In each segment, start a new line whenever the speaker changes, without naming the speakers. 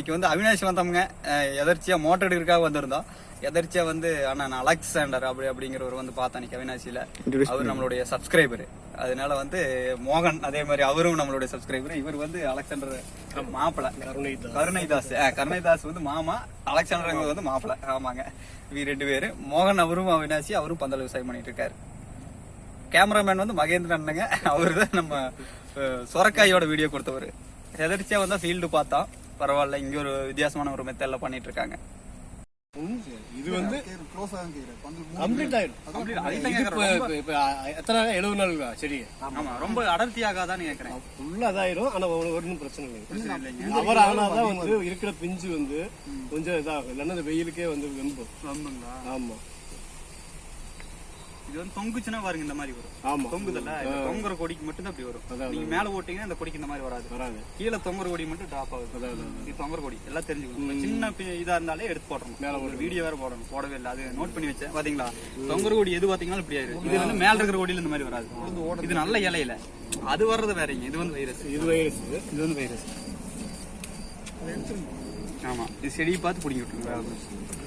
இன்னைக்கு வந்து அவினாஷ் வந்தவங்க எதர்ச்சியா மோட்டர் எடுக்கிறதுக்காக வந்திருந்தோம். எதர்ச்சியா வந்து அண்ணன் அலெக்சாண்டர் அப்படி அப்படிங்கிறவர் வந்து பார்த்தா இன்னைக்கு அவினாஷில அவர் நம்மளுடைய சப்ஸ்கிரைபர் அதனால வந்து மோகன் அதே மாதிரி அவரும் நம்மளுடைய சப்ஸ்கிரைபர் இவர் வந்து அலெக்சாண்டர் மாப்பிள. கருணைதாஸ். கருணைதாஸ். வந்து மாமா. அலெக்சாண்டர் வந்து மாப்பிள. ஆமாங்க. இவங்க ரெண்டு பேரு. மோகன் அவரும் அவினாஷி அவரும் பந்தல் விவசாயம் பண்ணிட்டு இருக்காரு. கேமராமேன் வந்து மகேந்திரன் அண்ணங்க அவர் தான் நம்ம சொரக்காயோட வீடியோ கொடுத்தவர். எதிர்ச்சியா வந்தா ஃபீல்டு பார்த்தோம் பரவாயில்ல இங்க ஒரு வித்தியாசமான ஒரு மெத்தட்ல பண்ணிட்டு இருக்காங்க
இது வந்து கம்ப்ளீட் ஆயிடும் இப்ப- எத்தனை எழுபது நாள் செடி
ஆமா ரொம்ப அடர்த்தி ஆகாதான்னு கேக்குறேன்
ஃபுல்லா இதாயிரும் ஆனா ஒரு- ஒண்ணும் பிரச்சனை இல்லை அவர் ஆனாதான் வந்து இருக்கிற பிஞ்சு வந்து கொஞ்சம் இதாகும். இல்லைன்னா வெயிலுக்கே வந்து வெம்பும்.
ரொம்பங்களா
ஆமா.
இது வந்து தொங்குச்சுன்னா பாருங்க இந்த மாதிரி வரும்.
ஆமா.
தொங்குதல்ல? தொங்குற கொடிக்கு மட்டும் தான் அப்படி வரும் நீங்க மேல ஓட்டீங்கன்னா இந்த கொடிக்கு இந்த மாதிரி வராது.
வராது.
கீழே தொங்குற கொடி மட்டும் டிராப் ஆகுது. இது தொங்குற கொடி. எல்லாம் தெரிஞ்சுக்கணும். சின்ன இதா இருந்தாலே எடுத்து போடணும். மேல ஒரு வீடியோ வேற போடணும். போடவே இல்லை. அது நோட் பண்ணி வச்சேன். பாத்தீங்களா? தொங்குற கொடி எது பாத்தீங்கன்னா இப்படி ஆயிரும். இது வந்து மேல இருக்கிற கொடியில இந்த மாதிரி வராது. இது நல்ல இலையில. அது வர்றது வேறங்க. இது வந்து வைரஸ்.
இது வைரஸ்.
இது வந்து வைரஸ். ஆமா. இது செடியை பார்த்து பிடிங்கி விட்டுருங்க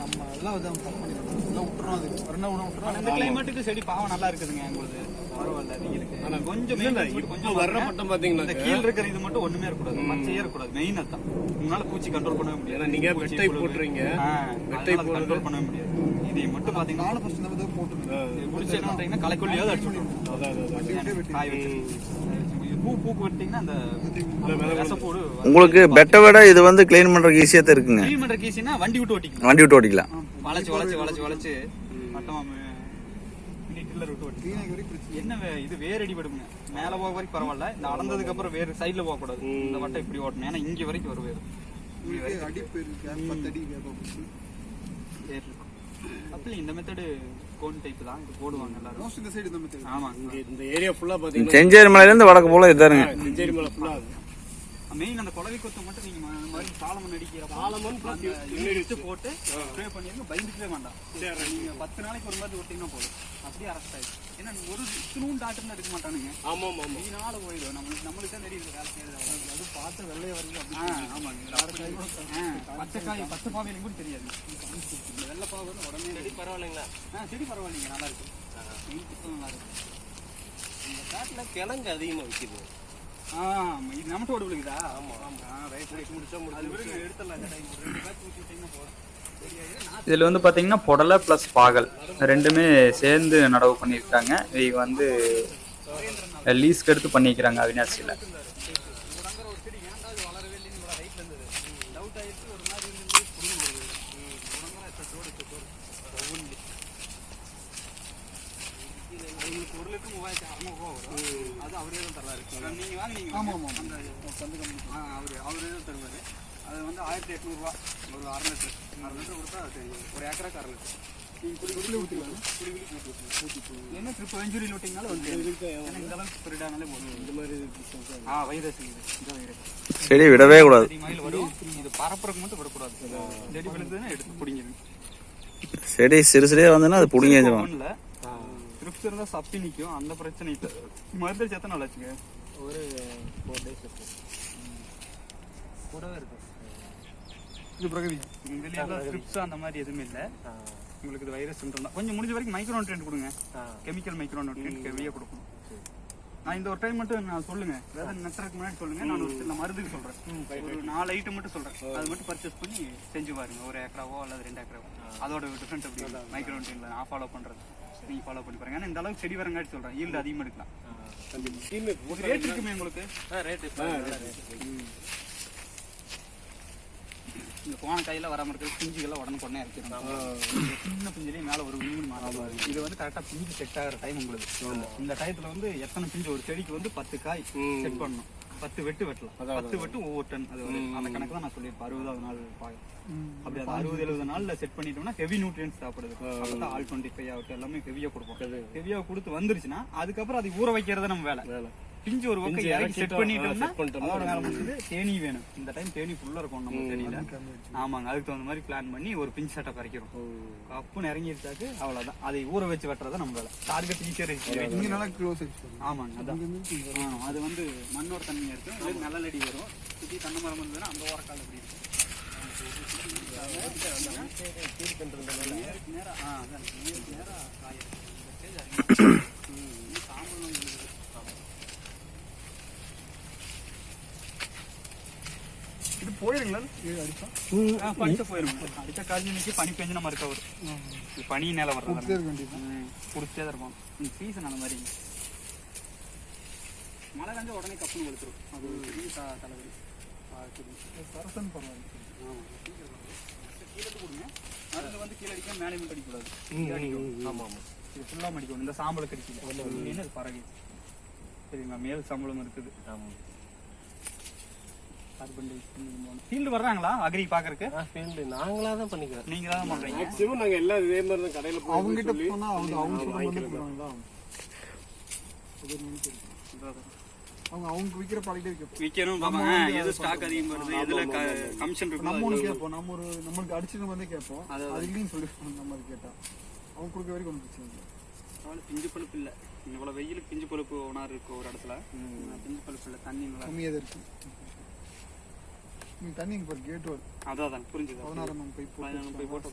நம்ம எல்லாம் வந்து தப்பு பண்ணிடுறோம் எல்லாம் விட்டுறோம் அது. வரணும் விட விட்டுறோம்?
இந்த கிளைமேட்டுக்கு செடி பாவம் நல்லா இருக்குதுங்க எங்களுக்கு. பரவாயில்ல வெயிலுக்கு ஆனா கொஞ்சம்
இல்ல
கொஞ்சம்
வர்ற பட்டம் பாத்தீங்கன்னா
இந்த கீழ இருக்கிற இது மட்டும் ஒண்ணுமே இருக்கக்கூடாது. மச்சையே இருக்கக்கூடாது. மெயின் அதான் உங்களால பூச்சி கண்ட்ரோல் பண்ணவே முடியாது.
ஏன்னா நீங்க
பூச்சி,
வெட்டை. போட்டுறீங்க வெட்டை
கண்ட்ரோல் பண்ணவே முடியாது. இதை மட்டும்
இந்த
முடிச்சு என்ன பண்றீங்கன்னா களைக்கொல்லியாவது அடிச்சு காய வச்சு
உங்களுக்கு பெட்டை விட இது வந்து க்ளீன் பண்றதுக்கு ஈஸியா தான் இருக்குங்க.
கிளீன் பண்ற கேசினா வண்டி விட்டு ஓட்டிக்கலாம்.
வண்டி விட்டு ஓட்டிக்கலாம்.
வளைச்சு வளைச்சு வளைச்சு வளைச்சு மட்டமா கில்லர் விட்டு ஓட்டி என்ன வே- இது வேர் அடிபடுங்க மேல போக வரைக்கும் பரவாயில்ல. இந்த அளந்ததுக்கு அப்புறம் வேறு சைடுல போக கூடாது இந்த வட்டம் இப்படி ஓட்டணும். ஏன்னா இங்க வரைக்கும் வரும் வேறு
அடி
அப்படி இந்த மெத்தடு கோன் டைப் தான். இது போடுவாங்க எல்லாரும்.
மோஸ்ட் சைடு
ஆமா.
இந்த ஏரியா ஃபுல்லா பாத்தீங்கன்னா
செஞ்சேரி மலையில இருந்து வடக்கு போல இதாருங்க
செஞ்சேரி மலை ஃபுல்லா
மெயின் அந்த குளவி கொத்தை மட்டும் நீங்க மாதிரி சாலமன் அடிக்கிற
சாலமன்
இழுத்து போட்டு ஸ்ப்ரே பண்ணிருங்க. பயந்துக்கவே வேண்டாம். நீங்க பத்து நாளைக்கு ஒரு மாதிரி விட்டீங்கன்னா போதும். அப்படியே அரெஸ்ட் ஆயிடும். ஏன்னா ஒரு இத்தினும் டாக்டர் எடுக்க மாட்டானுங்க.
ஆமா ஆமா ஆமா
வீணால போயிடும். நம்மளுக்கு நம்மளுக்கு தான் தெரியுது வேலை செய்யறது. அது பார்த்து வெள்ளைய வரைக்கும் ஆமாங்க இதுல அப்படி- ஆ, பச்சை காய் பச்சை பாவையிலும் கூட தெரியாது. இந்த வெள்ளை பாவை வந்து உடனே செடி பரவாயில்லைங்களா? ஆ செடி பரவாயில்லைங்க. நல்லா இருக்கு. நல்லா இருக்கு.
இந்த காட்டுல கிழங்கு அதிகமா விக்குது
ஆ இது நம்மட்டு ஓடு விழுகுதா? ஆமா ஆமா. ஆ ரைட் ரைட் முடிச்சா முடிச்சு அது விடுங்க எடுத்துடலாம் இந்த டைம் ஒரு ரெண்டு பேட்ச் ஊற்றி விட்டீங்கன்னா போதும் இதில் வந்து பார்த்தீங்கன்னா புடலை ப்ளஸ் பாகல் ரெண்டுமே சேர்ந்து நடவு பண்ணியிருக்காங்க. இவங்க வந்து லீஸ்க்கு எடுத்து பண்ணிக்கிறாங்க அவினாசியில். ஒரு லிட்டர் மூவாயிரத்தி அறநூறுவா வரும். அது அவரே தான் தர்றாரு நீங்க வாங்க நீங்க ஆமா ஆமா அந்த ஆ அவரு அவரே தான் தருவாரு. அது வந்து ஆயிரத்தி எட்நூறுவா ஒரு அரை லிட்டர் அரை லிட்டர் கொடுத்தா அது ஒரு ஏக்கராக்கு அரை லிட்டர் குடி குடி ஊற்றிக்கலாம் குடி குடி. ஊற்றி என்ன ட்ரிப் வெஞ்சூரியில் விட்டீங்கனாலும் வந்து ஏன்னா இந்த அளவுக்கு ஸ்ப்ரெட் போதும்.
இந்த மாதிரி
ஆ வைரஸ் இது. இந்த வைரஸ்.
செடி விடவே கூடாது.
வரும். இது பரப்புறதுக்கு மட்டும் விடக்கூடாது. செடி விழுந்ததுன்னா எடுத்து பிடிங்கிருங்க.
செடி சிறு சிறியா வந்துன்னா அது புடிங்கி வச்சிருவாங்க.
ஒண்ணுல ட்ரிப்ஸ் இருந்தா சப்பி நிக்கும் அந்த பிரச்சனை இல்ல மருந்து எத்தனை நாள் ஆச்சுங்க
ஒரு ஃபோர் டேஸ் இருக்கு. கூடவே இருக்கு.
இது பிரகவி இதுல எல்லாம் ட்ரிப்ஸ் அந்த மாதிரி எதுவுமே இல்ல. உங்களுக்கு இது வைரஸ் கொஞ்சம் முடிஞ்ச வரைக்கும் மைக்ரோ ட்ரெண்ட் கொடுங்க. கெமிக்கல் மைக்ரோ ட்ரெண்ட் ஹெவியா கொடுக்கணும். நான் இந்த ஒரு டைம் மட்டும் நான் சொல்லுங்க. விதை நட்டுறதுக்கு முன்னாடி சொல்லுங்க. நான் ஒரு சில மருந்துக்கு சொல்றேன். ஒரு நாலு ஐட்டம் மட்டும் சொல்றேன். அது மட்டும் பர்ச்சேஸ் பண்ணி செஞ்சு பாருங்க. ஒரு ஏக்கராவோ அல்லது ரெண்டு ஏக்கராவோ. அதோட டிஃப்ரெண்ட் அப்படி மைக்ரோ ட்ரெண்ட்ல நான் ஃபாலோ பண்றது. நீங்க ஃபாலோ பண்ணி பாருங்க. ஏன்னா இந்த அளவுக்கு செடி வரங்காட்டி சொல்றேன். ஈல்டு அதிகமா எடுக்கலாம். ஒரு ரேட் இருக்குமே உங்களுக்கு? இந்த போன கையில வராம இருக்கிற பிஞ்சுகள்லாம் உடனே உடனே இறக்கிடும் சின்ன பிஞ்சுலயும் மேல ஒரு மீன் மாறும் இது வந்து கரெக்டா பிஞ்சு செட் ஆகிற டைம் உங்களுக்கு. இந்த டயத்துல வந்து எத்தனை பிஞ்சு ஒரு செடிக்கு வந்து பத்து காய் செட் பண்ணணும். பத்து வெட்டு வெட்டலாம். பத்து வெட்டு ஒவ்வொரு டன். அது. அந்த கணக்கு தான் நான் சொல்லியிருப்பேன். அறுபதாவது நாள் பாயம். அப்படி அந்த அறுபது எழுபது நாள்ல செட் பண்ணிட்டோம்னா ஹெவி நியூட்ரியன்ஸ் சாப்பிடுது அப்பதான் ஆல் டுவெண்ட்டி ஃபைவ் ஆகட்டும் எல்லாமே ஹெவியா கொடுப்போம். ஹெவியா கொடுத்து வந்துருச்சுன்னா அதுக்கப்புறம் அதை ஊற வைக்கிறது நம்ம வேலை. பிஞ்சு ஒரு பக்கம் இறக்கி செட் பண்ணிட்டோம்னா அதோட வேலை முடிஞ்சது. தேனி வேணும். இந்த டைம் தேனி ஃபுல்லா இருக்கும் நம்ம தேனியில. ஆமாங்க அதுக்கு தகுந்த மாதிரி பிளான் பண்ணி ஒரு பிஞ்ச் செட்டை பறிக்கிறோம். கப்புன்னு இறங்கிருச்சாக்கு அவ்வளவுதான். அதை ஊற வச்சு வெட்டுறதா நம்ம வேலை. டார்கெட் ஈஸியா
இங்க நல்லா க்ளோஸ்
ஆமாங்க அதான். அது வந்து மண்ணோட தண்ணியா இருக்கும். அது நல்லடி வரும். சுத்தி தென்னை மரம் இருந்ததுன்னா அந்த ஓரக்கால் இப்படி இருக்கும். நேருக்கு நேரா ஆ அதான் நேருக்கு நேரா காய இந்த ஸ்டேஜ் அதிகமாக இன்னும் சாம்பலும் உங்களுக்கு படிச்சா போயிருங்க. அடிச்சா காய்ச்சி நிற்கி பனி பெஞ்சு நம்ம இருக்க வரும் இது பனி நேரம்
கொடுத்தே
வர்றது
இருக்க வேண்டியது
தான். சீசன் அந்த மாதிரி. மழை கஞ்சா உடனே கப்புன்னு கொடுத்துரும் அது ஒரு பெரிய த- தலைவலி.
சரசன் பரவாயில்ல.
ஆமாம் கீழே கொடுங்க. அதில் வந்து கீழே அடிக்க மேலே மட்டும் அடிக்கக்கூடாது. கீழே அடிக்கணும்
ஆமா ஆமா.
இது ஃபுல்லாக மடிக்கணும் இந்த சாம்பலுக்கு அடிக்கல அது பறவை சரிங்களா? மேல் சம்பளம் இருக்குது. ஃபீல்டு வர்றாங்களா? அக்ரி பார்க்கறக்கு
ஃபீல்டு நாங்களா தான் பண்ணிக்கிறோம்.
நீங்க தான் பண்றீங்க?
மேக்ஸிமம் நாங்க எல்லாம் இதே மாதிரி தான் கடையில போய்
அவங்க கிட்ட போனா அவங்க அவங்க இருக்கு. அவங்க அவங்க விற்கிற ப்ராடக்டே விற்க
விற்கணும் பாப்பா எது ஸ்டாக் அதிகம் வருது? எதுல கமிஷன்
நம்ம
இருக்கு
ஒன்று கேட்போம். நம்ம ஒரு நம்மளுக்கு அடிச்சு நம்ம வந்து கேட்போம்.
அது
இல்லைன்னு சொல்லி நம்ம அது கேட்டா. அவங்க கொடுக்க வரைக்கும் ஒன்றும் பிரச்சனை இல்லை.
அவ்வளோ பிஞ்சு பழுப்பு இல்லை. இவ்வளோ வெயிலுக்கு பிஞ்சு பழுப்பு ஒனார் இருக்கு ஒரு இடத்துல. பிஞ்சு பழுப்பு இல்லை. தண்ணி நல்லா
கம்மியாக இருக்கு. நீங்க தண்ணி இங்கே பாரு கேட் வருது
அதான் அதான் புரிஞ்சுது.
பதினாறாம் போய்
பதினாறாம் போய் போட்டு.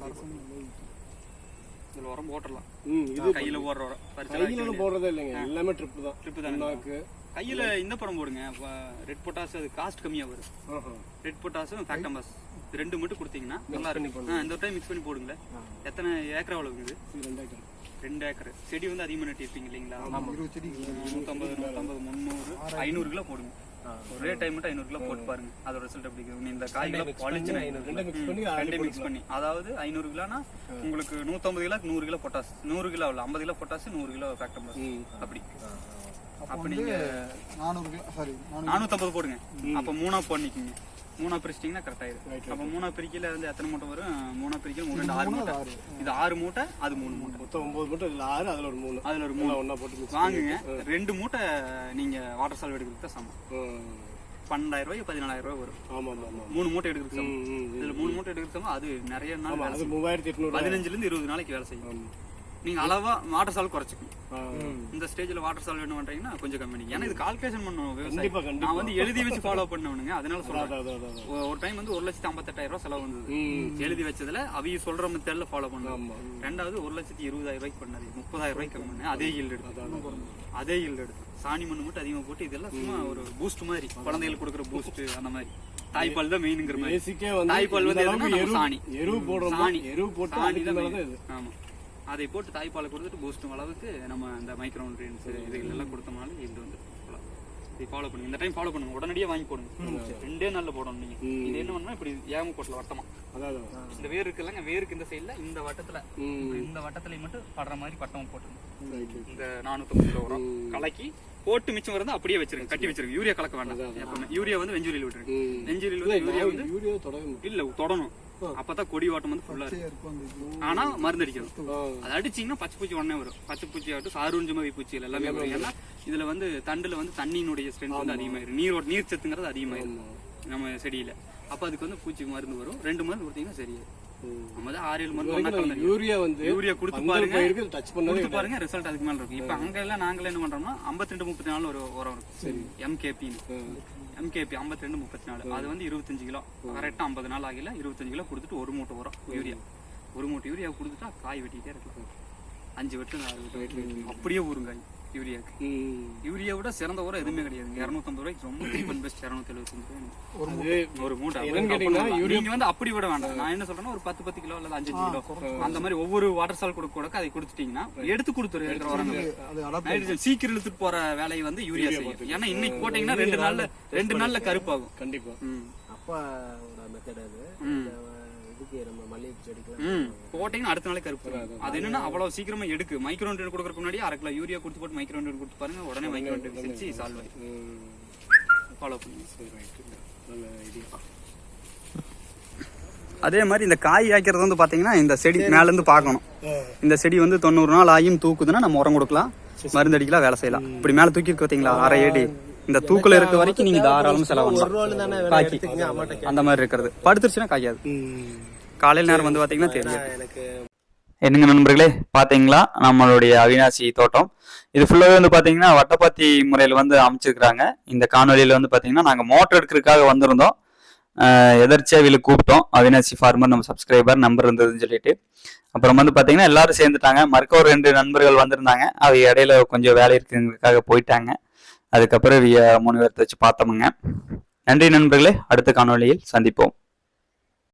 இதில் உரம் போட்டுடலாம்.
ம் இது
கையில் போடுற உரம்.
கையில போடுறதே இல்லைங்க எல்லாமே ட்ரிப் தான்.
ட்ரிப்பு தானே.
புண்ணாக்கு
கையில் இந்த படம் போடுங்க. ரெட் பொட்டாஸ் அது காஸ்ட் கம்மியாக வரும். ரெட் பொட்டாஸும் ஃபேக்டம்பாஸ் இது ரெண்டு மட்டும் கொடுத்தீங்கன்னா நல்லா இருக்கும். இந்த டைம் மிக்ஸ் பண்ணி போடுங்களேன் எத்தனை ஏக்கர் அவ்வளோ இருக்குது
ரெண்டு ஏக்கர்.
ரெண்டு ஏக்கர். செடி வந்து அதிகமாக நட்டிருப்பீங்க இல்லைங்களா? நூற்றம்பது நூற்றம்பது முந்நூறு ஐநூறு கிலோ போடுங்க. ஒரே டைம் மட்டும் ஐநூறு கிலோ போட்டு பாருங்க. அதோட ரிசல்ட் எப்படி இருக்கு இந்த காய்களை பழிச்சுன்னு
ரெண்டை
மிக்ஸ் பண்ணி அதாவது ஐநூறு கிலோனா உங்களுக்கு நூற்றம்பது கிலோ நூறு கிலோ பொட்டாஸ் நூறு கிலோ இல்லை ஐம்பது கிலோ பொட்டாஸ் நூறு கிலோ ஃபேக்டம்பாஸ்
ம்.
அப்படி.
அப்போ
நீங்க
நானூறு கிலோ சாரி
நானூற்றம்பது போடுங்க. அப்போ மூணா போடணிக்கிங்க மூணா பிரிச்சிட்டிங்கன்னா கரெக்ட் ஆயிடும் அப்போ மூணா பிரிக்கையில் வந்து எத்தனை மூட்டை வரும்? மூணா பிரிக்கல மூணு ரெண்டு ஆறு மூட்டை. இது ஆறு மூட்டை அது மூணு மூட்டை.
மொத்தம் ஒன்பது மட்டும் இதுல ஆறு அதுல ஒரு மூணு.
அதுல ஒரு மூணு.
ஒண்ணா போட்டு
வாங்குங்க. ரெண்டு மூட்டை நீங்க வாட்டர் சால்வ் எடுக்கிறதுக்கு தான் சமம். பன்னெண்டாயிரம் ரூபாய் பதினாலாயிரம் ரூபாய் வரும்.
ஆமா ஆமா
மூணு மூட்டை
ம்.
இதுல மூணு மூட்டை எடுக்கிறதுக்கு சமம். அது நிறைய நாள்
அது மூவாயிரத்தி எட்நூறு
பதினஞ்சுல இருந்து இருபது நாளைக்கு வேலை செய்யும். நீங்க அளவா வாட்டர் சால்வ் குறைச்சிக்கணும். இந்த ஸ்டேஜ்ல வாட்டர் சால்வ் என்ன பண்றீங்கன்னா கொஞ்சம் கம்மி. ஏன்னா இது கால்குலேஷன் விவசாயம்
கண்டிப்பா.
நான் வந்து எழுதி வச்சு ஃபாலோ பண்ணவனுங்க அதனால சொல்றேன். ஒரு டைம் வந்து ஒரு லட்சத்தி ஐம்பத்தெட்டாயிரம் ரூபாய் செலவு வந்தது. எழுதி வச்சதுல அவிய சொல்ற மெத்தட்ல ஃபாலோ பண்ணுவோம்
ஆமா.
ரெண்டாவது ஒரு லட்சத்தி இருபதாயிரம் ரூபாய்க்கு பண்ணது. முப்பதாயிரம் ரூபாய்க்கு கம்மி அதே ஈல்டு எடுத்து. அதே ஈல்டு எடுத்து. சாணி மண்ணு மட்டும் அதிகமா போட்டு இதெல்லாம் சும்மா ஒரு பூஸ்ட் மாதிரி. குழந்தைகளுக்கு கொடுக்குற பூஸ்ட் அந்த மாதிரி. தாய்ப்பால் தான் மெயினுங்கிற மாதிரி. தாய்ப்பால் வந்து சாணி.
எரு போடுறோமோ,
சாணி.
எரு போட்டு
சாணி தான்
மேல
அதை போட்டு தாய்ப்பாலை கொடுத்துட்டு பூஸ்டும் அளவுக்கு நம்ம அந்த மைக்ரோ நியூட்ரியன்ஸ் இதுகள் எல்லாம் கொடுத்தோம்னால இது வந்து. இதை ஃபாலோ பண்ணுங்க. இந்த டைம் ஃபாலோ பண்ணுங்க. உடனடியே வாங்கி போடுங்க. ரெண்டே நாள்ல போடணும் நீங்க. இது என்ன பண்ணா இப்படி ஏம போட்டல வட்டமா.
அதான்.
இந்த வேர் இருக்குல்லங்க வேருக்கு இந்த சைடுல இந்த வட்டத்துல. இந்த வட்டத்துல மட்டும் படுற மாதிரி பட்டமா போட்டுருங்க. இந்த நானூத்தி கிலோ உரம் கலக்கி போட்டு மிச்சம் வரது அப்படியே வச்சிருங்க. கட்டி வச்சிருங்க. யூரியா கலக்க வேண்டாம். எப்பவுமே. யூரியா வந்து வெஞ்சூரியில் விட்டுருங்க. வெஞ்சூரியில் வந்து யூரியா வந்து. இல்ல தொடணும். அப்பதான் கொடி வாட்டம் வந்து ஃபுல்லா
இருக்கும்.
ஆனா மருந்து அடிக்கணும். அது அடிச்சீங்கன்னா பச்சை பூச்சி உடனே வரும். பச்சை பூச்சி ஆகட்டும் சாருஞ்சமவி பூச்சிகள் எல்லாமே வரும். ஏன்னா இதுல வந்து தண்டுல வந்து தண்ணியினுடைய ஸ்ட்ரென்த் வந்து அதிகமாயிரும் நீரோட நீர் சத்துங்கிறது அதிகமாயிரும். நம்ம செடியில. அப்ப அதுக்கு வந்து பூச்சி மருந்து வரும். ரெண்டு மருந்து கொடுத்தீங்கன்னா சரியாயிரும்
யூரியா வந்து
யூரியா கொடுத்து பாருங்க.
டச்
கொடுத்து பாருங்க ரிசல்ட் அதுக்கு மேல இருக்கும். இப்ப அங்க எல்லாம் நாங்களே என்ன பண்றோம்னா 52 ரெண்டு முப்பத்தி நாலு ஒரு உரம் இருக்கும். சரி. எம்கேபின்னு எம்கேபி 52 ரெண்டு முப்பத்தி நாலு அது வந்து இருபத்தஞ்சு கிலோ. கரெக்டா ஐம்பது நாள் ஆகல. இருபத்தஞ்சு கிலோ கொடுத்துட்டு ஒரு மூட்டை உரம் யூரியா. ஒரு மூட்டை யூரியா கொடுத்துட்டா காய் வெட்டிட்டே இருக்கலாம். அஞ்சு வெட்டு. ஆறு வெட்டு அப்படியே ஊறும் காய் யூரியாக்கு. யூரியா. விட சிறந்த உரம் எதுவுமே கிடையாது. இரநூத்தம்பது ரூபாய்க்கு ரொம்ப சீப் அண்ட் பெஸ்ட் இரநூத்தி எழுபத்தஞ்சு ஒரு மூட்டை. நீங்க வந்து அப்படி விட வேண்டாம். நான் என்ன சொல்றேன்னா ஒரு பத்து பத்து கிலோ அல்லது அஞ்சு கிலோ. அந்த மாதிரி ஒவ்வொரு வாட்டர் சால் கொடுக்க கொடுக்க அதை கொடுத்துட்டீங்கன்னா எடுத்து கொடுத்துரு இருக்கிற உரங்களை சீக்கிரம் இழுத்துட்டு போற வேலையை வந்து யூரியா செய்யும். ஏன்னா இன்னைக்கு போட்டீங்கன்னா ரெண்டு நாள்ல ரெண்டு நாள்ல கருப்பாகும்.
கண்டிப்பா.
ம்.
அப்பா மெத்தட் அது.
ம் போட்டீங்கன்னா அடுத்த நாளே கருப்பு. அது என்னன்னா அவ்வளவு சீக்கிரமா எடுக்கு. மைக்ரோ நியூட்ரியன் கொடுக்கறதுக்கு முன்னாடி அரை கிலோ யூரியா கொடுத்து போட்டு மைக்ரோ நியூட்ரியன் கொடுத்து பாருங்க உடனே மைக்ரோ நியூட்ரியன் செஞ்சு சால்வ் ஆகி. ஃபாலோ பண்ணுங்க அதே மாதிரி இந்த காய் ஆக்கிறது வந்து பாத்தீங்கன்னா இந்த செடி மேல இருந்து பார்க்கணும். இந்த செடி வந்து தொண்ணூறு நாள் ஆகியும் தூக்குதுன்னா நம்ம உரம் கொடுக்கலாம். மருந்து அடிக்கலாம் வேலை செய்யலாம். இப்படி மேல தூக்கி இருக்கு பாத்தீங்களா? அரை ஏடி. இந்த தூக்குல இருக்க வரைக்கும் நீங்க தாராளம் செலவு பண்ணலாம். காய்க்கு. அந்த மாதிரி இருக்கிறது. படுத்துருச்சுன்னா காய்க்காது. காலையில நேரம் வந்து பாத்தீங்கன்னா தெரியும்.
எனக்கு
என்னங்க நண்பர்களே பாத்தீங்களா? நம்மளுடைய அவினாசி தோட்டம். இது ஃபுல்லாவே வந்து பாத்தீங்கன்னா வட்டப்பாத்தி முறையில் வந்து அமைச்சிருக்கிறாங்க. இந்த காணொலியில வந்து பாத்தீங்கன்னா நாங்க மோட்டர் எடுக்கிறதுக்காக வந்திருந்தோம். எதர்ச்சியாக வீலு கூப்பிட்டோம். அவினாசி ஃபார்மர் நம்ம சப்ஸ்கிரைபர் நம்பர் இருந்ததுன்னு சொல்லிட்டு. அப்புறம் வந்து பார்த்தீங்கன்னா எல்லாரும் சேர்ந்துட்டாங்க. மறுக்க ஒரு ரெண்டு நண்பர்கள் வந்திருந்தாங்க. அவங்க இடையில கொஞ்சம் வேலை இருக்குங்கிறதுக்காக போயிட்டாங்க. அதுக்கப்புறம் மூணு பேர்த்த வச்சு பார்த்தோமுங்க. நன்றி நண்பர்களே. அடுத்த காணொளியில் சந்திப்போம்.